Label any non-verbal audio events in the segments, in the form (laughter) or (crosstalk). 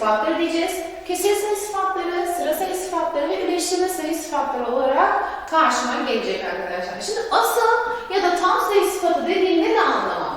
sıfatları diyeceğiz. Kesir sayı sıfatları, sıra sıfatları ve birleştirme sayı sıfatları olarak karşıma gelecek arkadaşlar. Şimdi asıl ya da tam sayı sıfatı dediğimde ne anlamı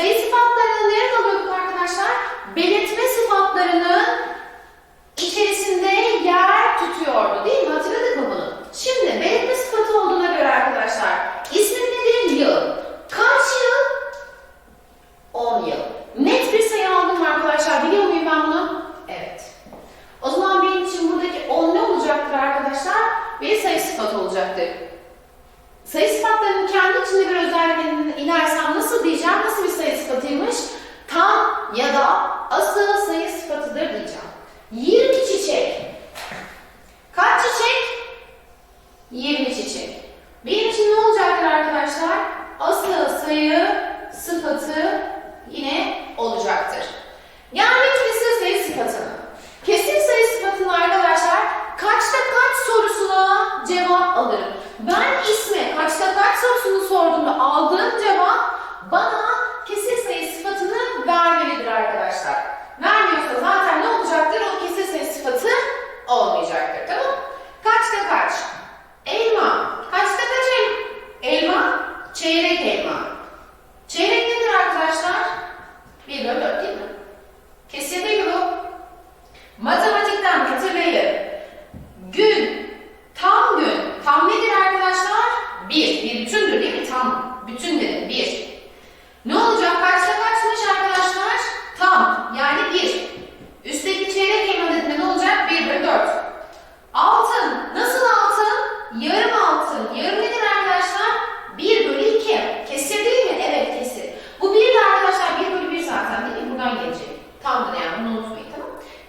Sayısı bir özelliğine inersem nasıl diyeceğim? Nasıl bir sayı sıfatıymış? Tam ya da asıl sayı sıfatıdır diyeceğim. 20 çiçek. Kaç çiçek? 20 çiçek. Benim için ne olacaktır arkadaşlar? Asıl sayı sıfatı yine olacaktır. Yani kesin sayı sıfatına. Kesin sayı sıfatını arkadaşlar kaçta kaç sorusuna cevap alırım. Ben ismi kaçta kaç Samsun'u sorduğumda aldığım cevap bana kesir sayı sıfatını vermelidir arkadaşlar.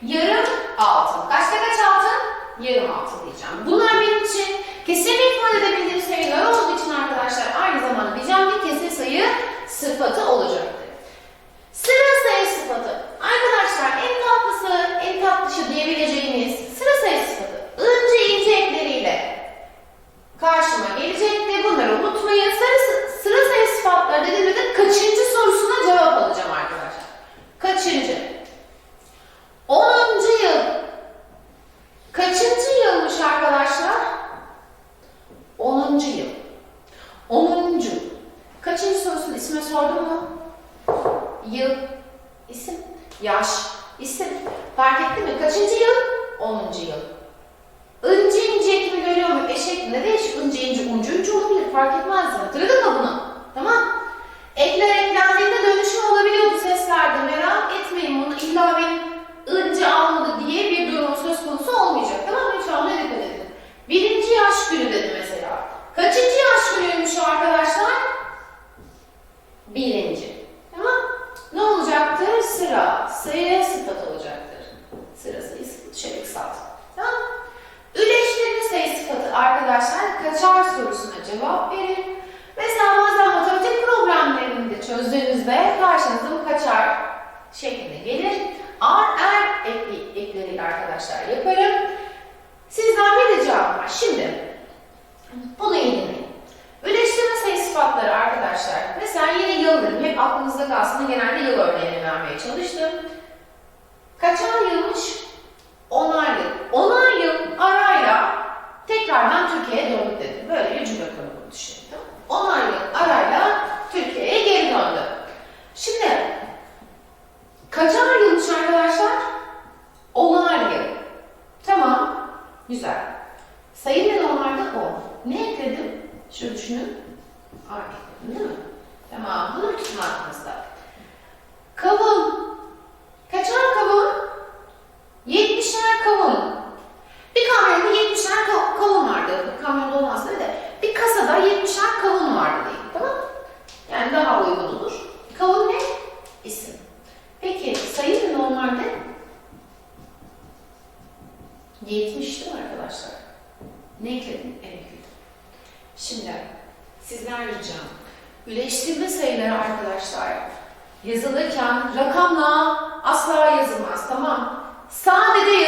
yarım altın. Kaçta kaç altın? Yarım altın diyeceğim. Bunlar benim için kesin ifade edebildiğim sayılar olduğu için arkadaşlar aynı zamanda diyeceğim ki kesin sayı sıfatı olacaktır. Sıra sayı sıfatı. Arkadaşlar en tatlısı, en tatlışı diyebileceğimiz sıra sayı sıfatı. Ince ince ekleriyle karşıma gelecek ve bunları unutmayın. Sıra, sıra sayı sıfatları dediğimizde kaçıncı sorusu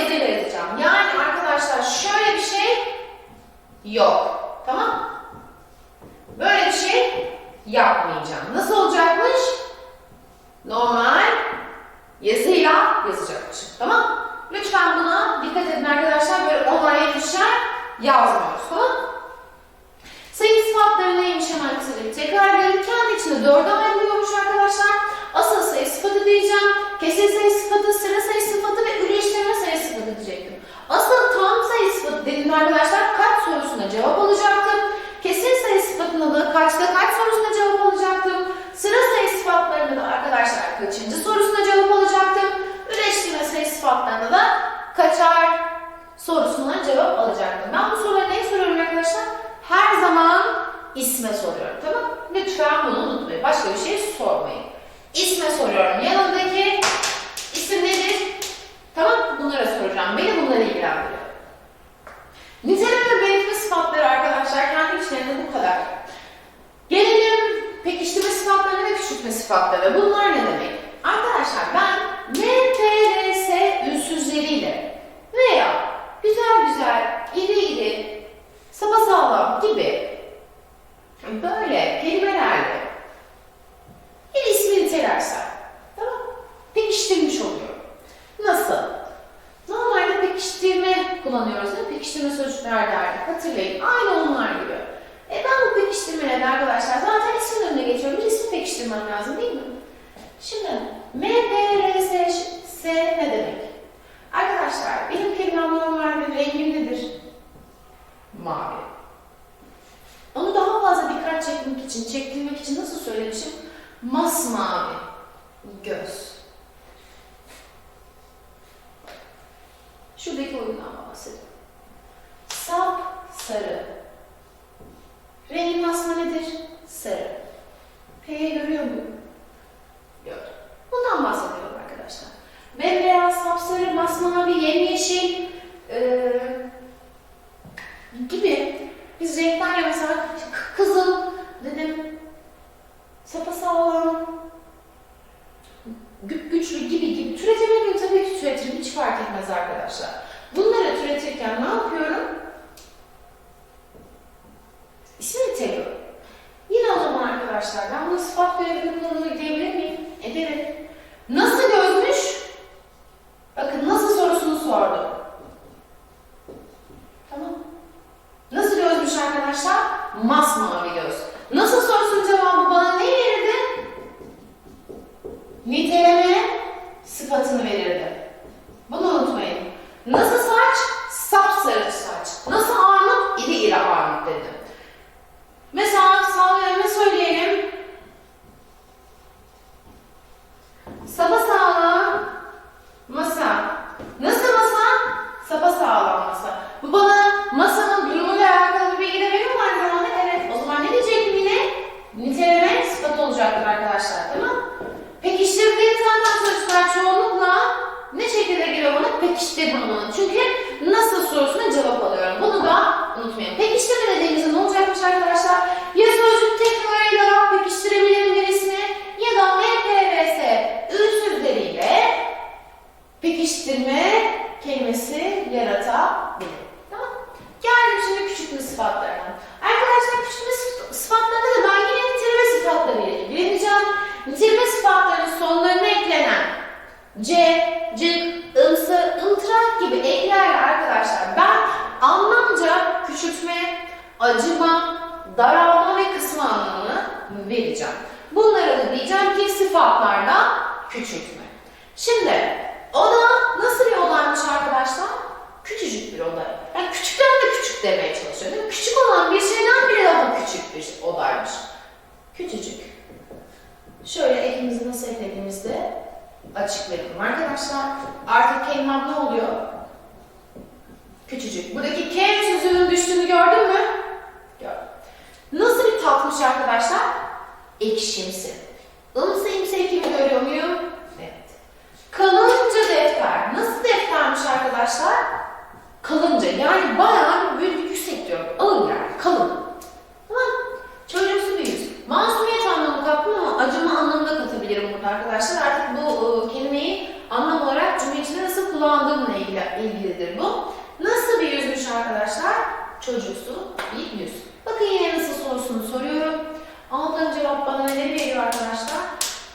Yazıyla yazacağım. Yani arkadaşlar şöyle bir şey yok. Tamam Böyle bir şey yapmayacağım. Nasıl olacakmış? Normal yazıyla yazacakmışım. Tamam Lütfen buna dikkat edin arkadaşlar. Böyle olaya düşer yazmıyoruz. Tamam Sayı sıfatları neymiş hemen kısaca tekrar edelim. Kendi içinde dörde ayrılıyormuş arkadaşlar. Asıl sayı sıfatı diyeceğim. Kesir sayı sıfatı, sıra sayı sıfatı ve üreştirme sayı sıfatı diyecektim. Asıl tam sayı sıfatı dediğimde arkadaşlar kaç sorusuna cevap alacaktım. Kesir sayı sıfatında da kaçta kaç sorusuna cevap alacaktım. Sıra sayı sıfatlarında da arkadaşlar kaçıncı sorusuna cevap alacaktım. Üreştirme sayı sıfatlarında da kaçar alacaktım. Ben bu soruları neye soruyorum arkadaşlar? Her zaman isme soruyorum. Tamam Lütfen bunu unutmayın. Başka bir şey sormayın. İsme soruyorum. Yanındaki isim nedir? Tamam Bunlara soracağım. Beni bunları ilgilendiriyor. Niteleme ve belirtme sıfatları arkadaşlar kendi içlerinde bu kadar. Gelelim pekiştirme sıfatlarına ve küçültme sıfatları. Bunlar ne demek? Arkadaşlar ben böyle kelimelerle bir ismi nitelersem, tamam Pekiştirmiş oluyorum. Nasıl? Normalde pekiştirme kullanıyoruz değil mi? Pekiştirme sözcükler derdik. Hatırlayın. Aynı onlar gibi. E ben bu pekiştirmeleri arkadaşlar zaten ismin önüne geçiyorum. Bir ismi pekiştirmem lazım değil mi? Şimdi MPRS ne demek? Arkadaşlar benim kelimem normalde rengim nedir? Mavi. Onu daha fazla dikkat çekmek için, çektirmek için nasıl söylemişim? Masmavi göz. Şuradaki oyundan bahsediyorum. Sap sarı. Rengin asma nedir? Sarı. P'yi görüyor muyum? Gördüm. Bundan bahsediyorum arkadaşlar. Bembeyaz, sapsarı, masmavi, yemyeşil ee, gibi biz renklerle mesela k- kızıl dedim sapasağlam gü- güçlü gibi gibi türetebilir miyim? Tabii ki türetirim. Hiç fark etmez arkadaşlar. Bunları türetirken ne yapıyorum? İsmi niteliyorum. Yine o zaman arkadaşlar ben bunu sıfat görevini kullanımı diyebilir miyim? Ederim. Nasıl gözmüş? Bakın nasıl sorusunu sordum. Tamam. Nasıl gözmüş arkadaşlar? Masmavi göz. Nasıl sorusunun cevabı bana ne verirdi? Niteleme sıfatını verirdi. Bunu unutmayın. Nasıl saç? Sapsarı saç. Nasıl armut? İri iri armut dedim. Mesela sallıyorum ne söyleyelim? Sapasağlam masa. Nasıl masa? Sapasağlam masa. Bu bana masanın durumuyla alakalı bir bilgi de veriyor mu aynı zamanda? Evet. O zaman ne diyecektim yine? Niteleme sıfatı olacaktır arkadaşlar. Değil mi? Pekiştirdiğim zaten sözcükler çoğunlukla ne şekilde bana? Pekiştirme alanı. Çünkü nasıl sorusuna cevap alıyorum. Bunu da unutmayın. Pekiştirme dediğimizde ne olacakmış arkadaşlar? Ya sözcük tekrarıyla pekiştirebilirim birisini ya da MPVS ünsüzleriyle pekiştirme kelimesi yaratabilir. Tamam Geldim şimdi küçültme sıfatlarına. Arkadaşlar küçültme sıf- sıfatlarında da ben yine niteleme sıfatlarıyla ilgileneceğim. Niteleme sıfatlarının sonlarına eklenen C, cık, ımsı, ımtırak gibi eklerle arkadaşlar ben anlamca küçültme, acıma, daralma ve kısma anlamını vereceğim. Bunlara da diyeceğim ki sıfatlarda küçültme. Şimdi oda nasıl bir odaymış arkadaşlar? Küçücük bir oda. Yani küçükten de küçük demeye çalışıyor değil mi? Küçük olan bir şeyden bile daha küçük bir odaymış. Küçücük. Şöyle elimizi nasıl eklediğimizde açıklayalım arkadaşlar. Artık kelimem ne oluyor? Küçücük. Buradaki K sözünün düştüğünü gördün mü? Gördüm. Nasıl bir tatmış arkadaşlar? Ekşimsi. Imsı imsi ekimi görüyor muyum? Evet. Kalınca defter. Nasıl deftermiş arkadaşlar? ilgilidir arkadaşlar? Çocuksu bir yüz. Bakın yine nasıl sorusunu soruyorum. Aldığım cevap bana ne veriyor arkadaşlar?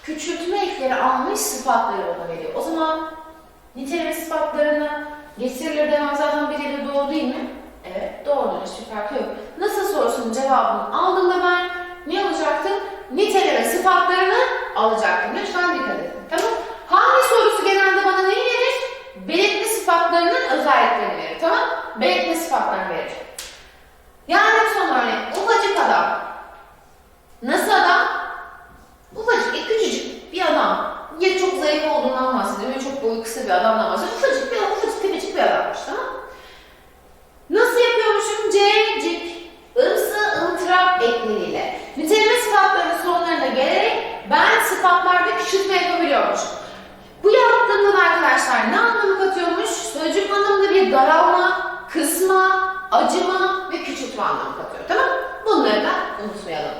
Küçültme ekleri almış sıfatları bana veriyor. O zaman niteleme sıfatlarını getirilir demem zaten biriyle doğru değil mi? Evet doğrudur hiçbir farkı yok. Nasıl sorusunun cevabını aldığımda ben ne alacaktım? Niteleme sıfatlarını alacaktım. Lütfen dikkat edin. Tamam Hangi sorusu genelde bana neyi verir? Belirtme sıfatlarının özelliklerini verir. Tamam Belirtme sıfatlarını verir. Yani son örnek ufacık adam. Nasıl adam? Ufacık, e, küçücük bir adam. Ya çok zayıf olduğundan bahsediyor ya çok boyu kısa bir adamdan bahsediyor. Ufacık bir, ufacık tepecik bir adammış tamam Nasıl yapıyormuşum? C'cik, ımsı, ımtırap ekleriyle. Niteleme sıfatlarının sonlarına gelerek ben sıfatlarda küçültme yapabiliyormuşum. Bu yaptığımda arkadaşlar ne anlamı katıyormuş? Kısma, acıma ve küçültme anlamı katıyor. Tamam Bunları da unutmayalım.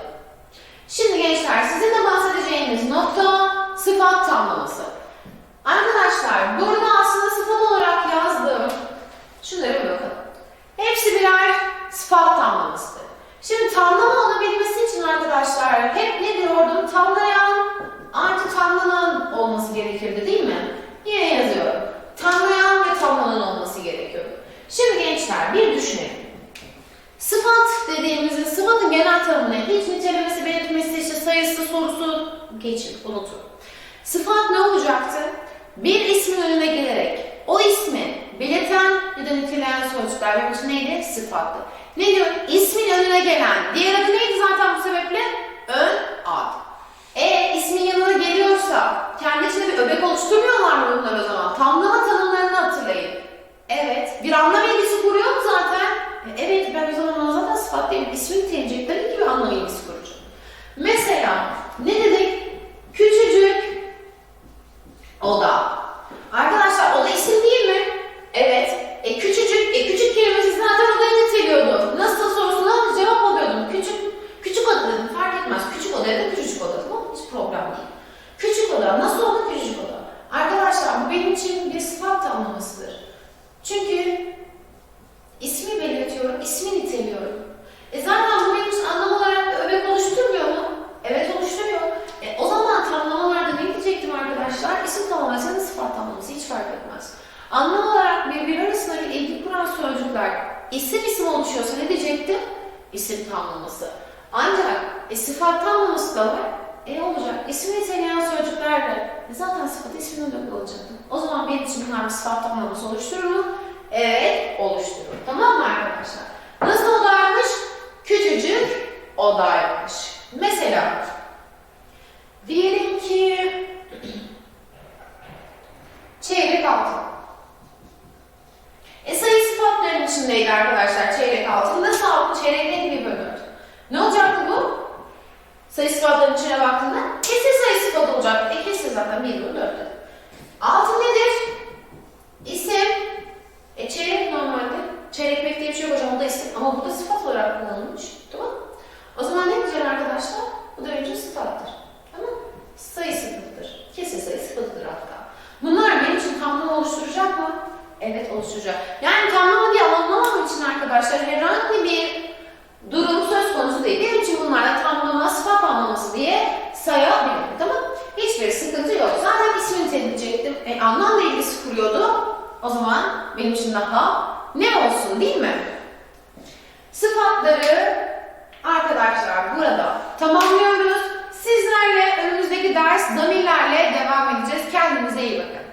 Şimdi gençler sizin de bahsedeceğiniz nokta sıfat tamlaması. Arkadaşlar burada aslında sıfat olarak yazdığım şunlara bir bakalım. Hepsi birer sıfat tamlamasıdır. Şimdi tamlama olabilmesi için arkadaşlar hep ne diyordum? Tamlayan artı tamlanan olması gerekirdi değil mi? Yine yazıyorum. Tamlayan ve tamlanan olması gerekiyor. Şimdi gençler bir düşünelim. Sıfat dediğimizde sıfatın genel tanımı ne? Hiç nitelemesi, belirtmesi, işte sayısı, sorusu geçin, unutun. Sıfat ne olacaktı? Bir ismin önüne gelerek o ismi belirten ya da niteleyen sözcükler benim için neydi? Sıfattı. Ne diyor? İsmin önüne gelen. Diğer adı neydi zaten bu sebeple? Ön ad. E ismin yanına geliyorsa kendi içinde bir öbek oluşturmuyorlar mı bunlar o zaman? Tamlama tanımlarını hatırlayın. Evet. Bir anlam ilgisi kuruyor mu zaten? E, evet ben o zaman ona zaten sıfat değil. İsmini temcikleri gibi anlam ilgisi kuracağım. Mesela ne dedik? Küçücük oda. Arkadaşlar oda isim değil mi? Evet. E küçücük, e küçük kelimesi zaten odayı niteliyordu. Nasıl sorusuna cevap alıyordum. Küçük, küçük oda dedim fark etmez. Küçük oda ya da küçücük oda tamam mı? Hiç problem değil. Küçük oda, nasıl olur küçücük oda? Arkadaşlar bu benim için bir sıfat tanımlamasıdır. Çünkü ismi belirtiyorum, ismi niteliyorum. E zaten bu benim için anlam olarak öbek oluşturmuyor mu? Evet oluşturuyor. E, o zaman tamlamalarda ne diyecektim arkadaşlar? İsim tamlaması ya sıfat tamlaması hiç fark etmez. Anlam olarak birbiri arasında bir ilgi kuran sözcükler isim isim oluşuyorsa ne diyecektim? İsim tamlaması. Ancak e, sıfat tamlaması da var. E olacak. İsmi niteleyen sözcüklerle e, zaten sıfat ismin önünde olacaktı. O zaman benim için bunlar bir sıfat tamlaması oluşturur mu? Evet, oluşturur. Tamam mı arkadaşlar? Nasıl odaymış? Küçücük odaymış. Mesela diyelim ki (clears throat) çeyrek altın. E sayı sıfatların içindeydi arkadaşlar çeyrek altın. Nasıl altın? Çeyrek olacaktı bu? Sayı sıfatların içine baktığında kesir sayı sıfatı olacak. E kesir zaten 1 bölü 4'te. Altın nedir? İsim. E çeyrek normalde. Çeyrek pek diye bir şey yok hocam o da isim. Ama burada sıfat olarak kullanılmış. Tamam O zaman ne diyeceğim arkadaşlar? Bu da önce sıfattır. Tamam Sayı sıfatıdır. Kesir sayı sıfatıdır hatta. Bunlar benim için tamlama oluşturacak mı? Evet oluşturacak. Yani tamlama diye anlamam için arkadaşlar herhangi bir durum konusu değil. Benim için bunlarla tamlama, sıfat anlaması diye sayabilirim. Tamam Hiçbir sıkıntı yok. Zaten ismini tedbirecektim. E, anlamla ilgisi kuruyordu. O zaman benim için daha ne olsun değil mi? Sıfatları arkadaşlar burada tamamlıyoruz. Sizlerle önümüzdeki ders zamirlerle devam edeceğiz. Kendinize iyi bakın.